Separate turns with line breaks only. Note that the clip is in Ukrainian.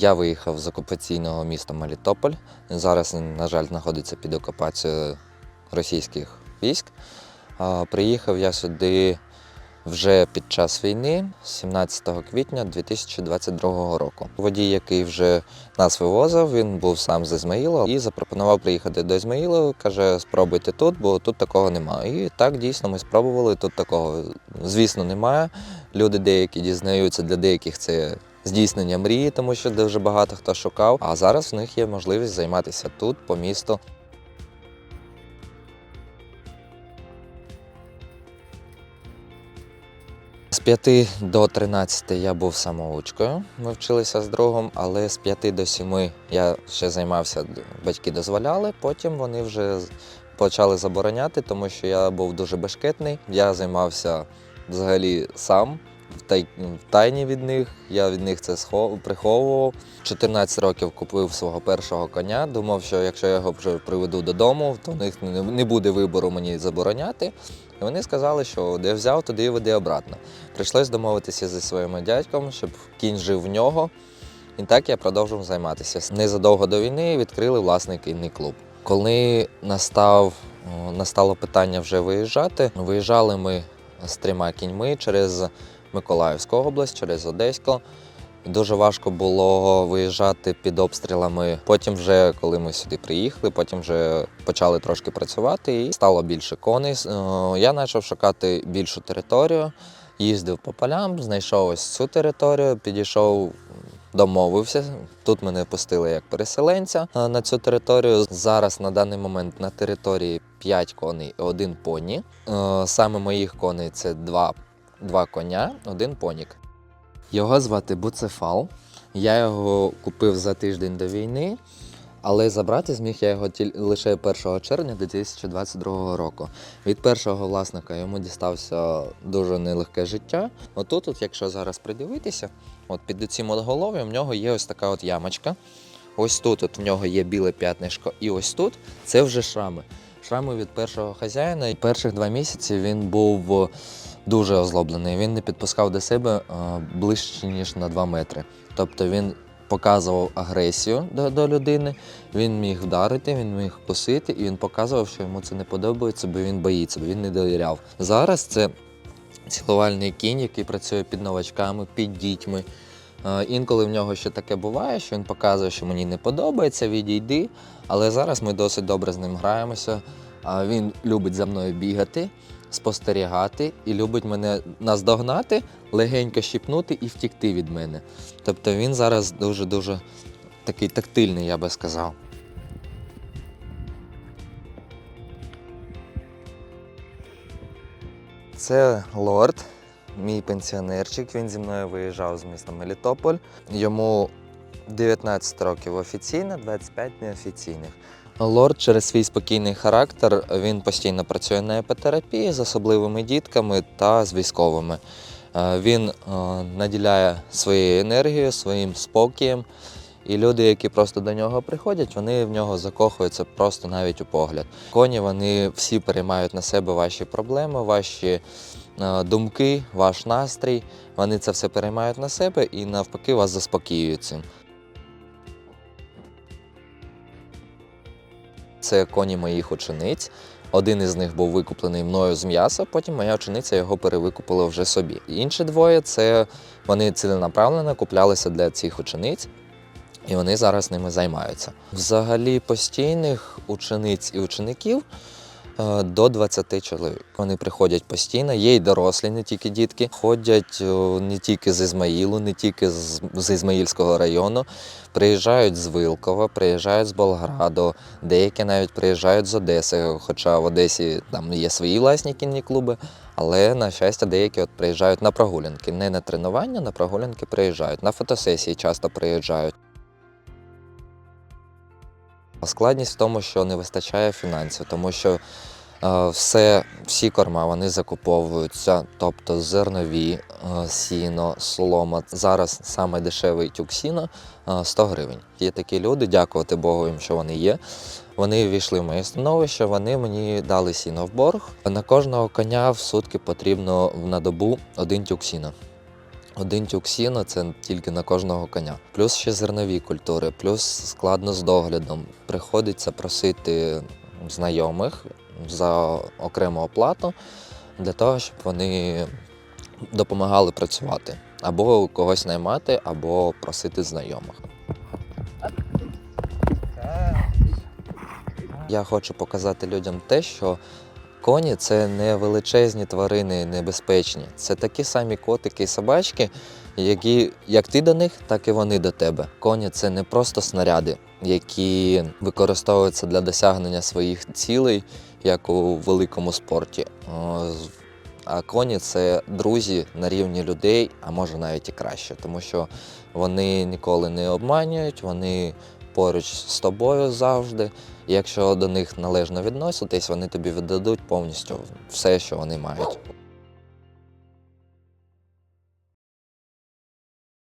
Я виїхав з окупаційного міста Мелітополь. Зараз, на жаль, знаходиться під окупацією російських військ. Приїхав я сюди вже під час війни, 17 квітня 2022 року. Водій, який вже нас вивозив, він був сам з Ізмаїла і запропонував приїхати до Ізмаїла. Каже, спробуйте тут, бо тут такого немає. І так дійсно ми спробували. Тут такого, звісно, немає. Люди деякі дізнаються, для деяких це здійснення мрії, тому що дуже багато хто шукав. А зараз в них є можливість займатися тут, по місту. З 5 до 13 я був самоучкою. Ми вчилися з другом, але з 5 до 7 я ще займався, батьки дозволяли. Потім вони вже почали забороняти, тому що я був дуже бешкетний. Я займався взагалі сам. В тайні від них, я від них це приховував. 14 років купив свого першого коня. Думав, що якщо я його вже приведу додому, то в них не буде вибору мені забороняти. І вони сказали, що де взяв, туди і веди обратно. Прийшлось домовитися зі своїм дядьком, щоб кінь жив в нього. І так я продовжив займатися. Незадовго до війни відкрили власний кінний клуб. Коли настав, настало питання вже виїжджати, виїжджали ми з трьома кіньми через Миколаївську область, через Одеську. Дуже важко було виїжджати під обстрілами. Потім, вже коли ми сюди приїхали, потім вже почали трошки працювати і стало більше коней. Е, Я почав шукати більшу територію, їздив по полям, знайшов ось цю територію, підійшов, домовився. Тут мене пустили як переселенця е, на цю територію. Зараз на даний момент на території 5 коней і один поні. Е, Саме моїх коней це два, два коня, один понік. Його звати Буцефал. Я його купив за тиждень до війни, але забрати зміг я його лише 1 червня 2022 року. Від першого власника йому дістався дуже нелегке життя. Отут, от, якщо зараз придивитися, от під цим от голов'ям в нього є ось така от ямочка. Ось тут от в нього є біле п'ятнишко, і ось тут це вже шрами. Шрами від першого хазяїна. І перших два місяці він був дуже озлоблений. Він не підпускав до себе е, ближче, ніж на 2 метри. Тобто він показував агресію до, до людини, він міг вдарити, він міг косити, і він показував, що йому це не подобається, бо він боїться, бо він не довіряв. Зараз це цілувальний кінь, який працює під новачками, під дітьми. Е, Інколи в нього ще таке буває, що він показує, що мені не подобається, відійди. Але зараз ми досить добре з ним граємося. Він любить за мною бігати, спостерігати і любить мене наздогнати, легенько щіпнути і втікти від мене. Тобто він зараз дуже-дуже такий тактильний, я би сказав. Це лорд, мій пенсіонерчик. Він зі мною виїжджав з міста Мелітополь. Йому 19 років офіційно, 25 неофіційних. Лорд через свій спокійний характер він постійно працює на епотерапії з особливими дітками та з військовими. Е, Він е, наділяє своєю енергією, своїм спокієм. І люди, які просто до нього приходять, вони в нього закохуються просто навіть у погляд. Коні вони всі переймають на себе ваші проблеми, ваші е, думки, ваш настрій. Вони це все переймають на себе і навпаки вас заспокоюють цим. Це коні моїх учениць. Один із них був викуплений мною з м'яса, потім моя учениця його перевикупила вже собі. Інші двоє це вони ціленаправленно куплялися для цих учениць, і вони зараз ними займаються. Взагалі постійних учениць і учеників до 20 чоловік. Вони приходять постійно, є й дорослі, не тільки дітки. Ходять е, не тільки з Ізмаїлу, не тільки з Ізмаїльського району. Приїжджають з Вилкова, приїжджають з Болграду, деякі навіть приїжджають з Одеси, хоча в Одесі там є свої власні кінні клуби. Але, на щастя, деякі от приїжджають на прогулянки. Не на тренування, на прогулянки приїжджають. На фотосесії часто приїжджають. Складність в тому, що не вистачає фінансів, тому що е, все, всі корма вони закуповуються, тобто зернові, е, сіно, солома. Зараз саме дешевий тюк сіна е, 100 гривень. Є такі люди, дякувати Богу їм, що вони є. Вони ввійшли в моє становище, вони мені дали сіно в борг. На кожного коня в сутки потрібно на добу один тюк сіна. один тюк сіна це тільки на кожного коня. Плюс ще зернові культури, плюс складно з доглядом. Приходиться просити знайомих за окрему оплату для того, щоб вони допомагали працювати. Або когось наймати, або просити знайомих. Я хочу показати людям те, що коні це не величезні тварини, небезпечні. Це такі самі котики і собачки, які як ти до них, так і вони до тебе. Коні це не просто снаряди, які використовуються для досягнення своїх цілей, як у великому спорті. А коні це друзі на рівні людей, а може навіть і краще, тому що вони ніколи не обманюють, вони поруч з тобою завжди. І якщо до них належно відноситись, вони тобі віддадуть повністю все, що вони мають.